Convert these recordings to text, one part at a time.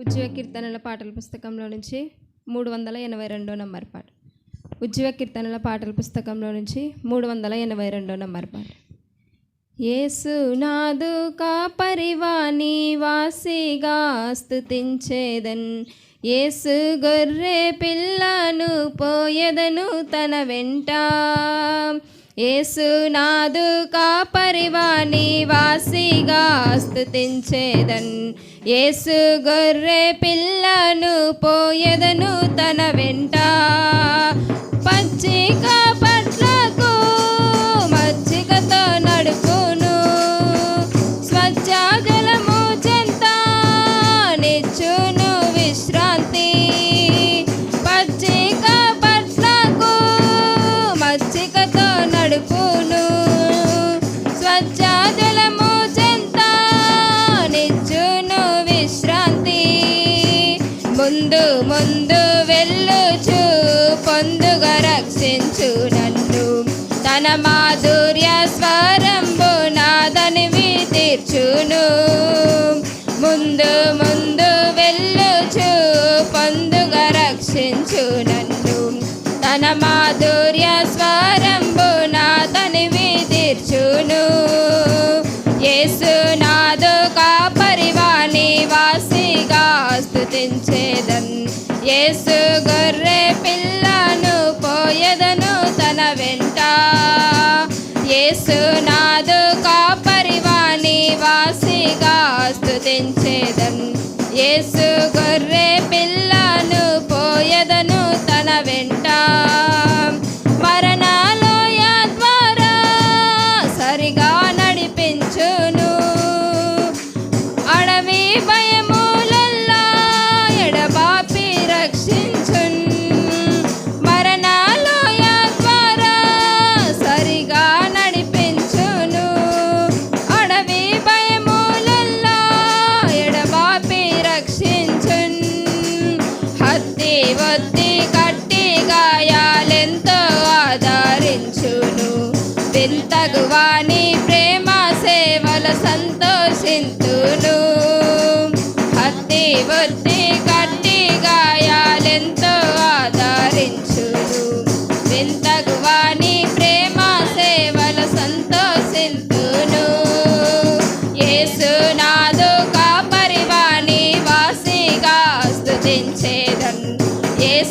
ఉజ్జీవ కీర్తనల పాటల పుస్తకంలో నుంచి మూడు వందల ఎనభై రెండో నంబర్ పాట. ఉజ్జీవ కీర్తనల పాటల పుస్తకంలో నుంచి మూడు వందల ఎనభై రెండో నంబర్ పాట. యేసు నాదు కాపరివాణి వాసిగా స్థుతించేదన్ యేసు గొర్రె పిల్లను పోయెదను తన వెంట. యేసు కాపరివాణి వాసిగా స్థుతించేదన్ యేసు గొర్రె పిల్లను పోయెదను తన వెంట. పచ్చిక పట్లకు మచ్చికతో నడుపును. స్వచ్ఛజలము చెంత నిచ్చును విశ్రాంతి. పచ్చిక పట్లకు మచ్చికతో ముందు ముందు వెళ్ళుచు పొందుగా రక్షించు నన్ను. తన మాధుర్య స్వరంబు నాదనివి తీర్చును ముందు ముందు వెళ్ళుచు పొందుగా రక్షించు నన్ను. తన మాధుర్య స్వరంబు యేసు గొర్రె పిల్లను పోయదను తన వెంట. యేసు నాదు కాపరివాణి వాసిగా స్తుతించేదన్ యేసు గొర్రె హత్తి కట్టి గాయాలెంతో ఆదరించును. వింతగు వాణి ప్రేమ సేవల సంతోషింతును హత్తి ఒత్తి కట్టి గాయాలెంతో ఆదరించును. వింత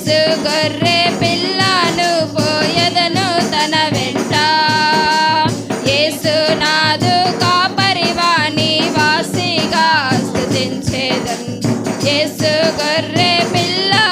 యేసు గొర్రె పిల్లను పోయదను తన వెంట. యేసు నాదు కాపరివాణి వాసిగా స్తుతించేదన్ యేసు గొర్రె పిల్లను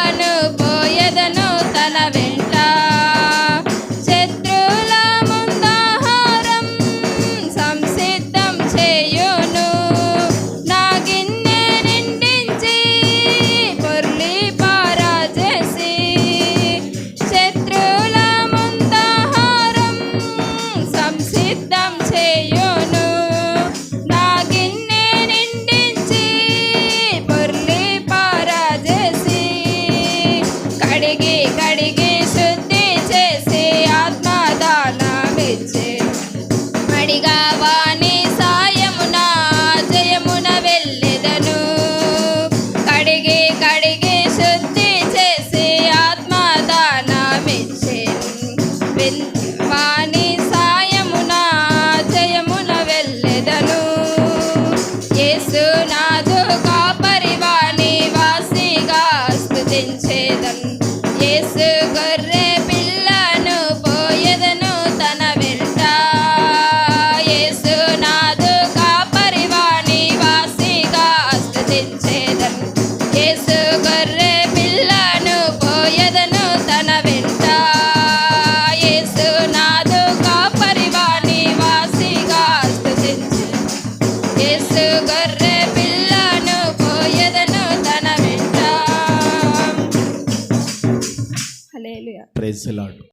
ప్రైజ్ లాడ్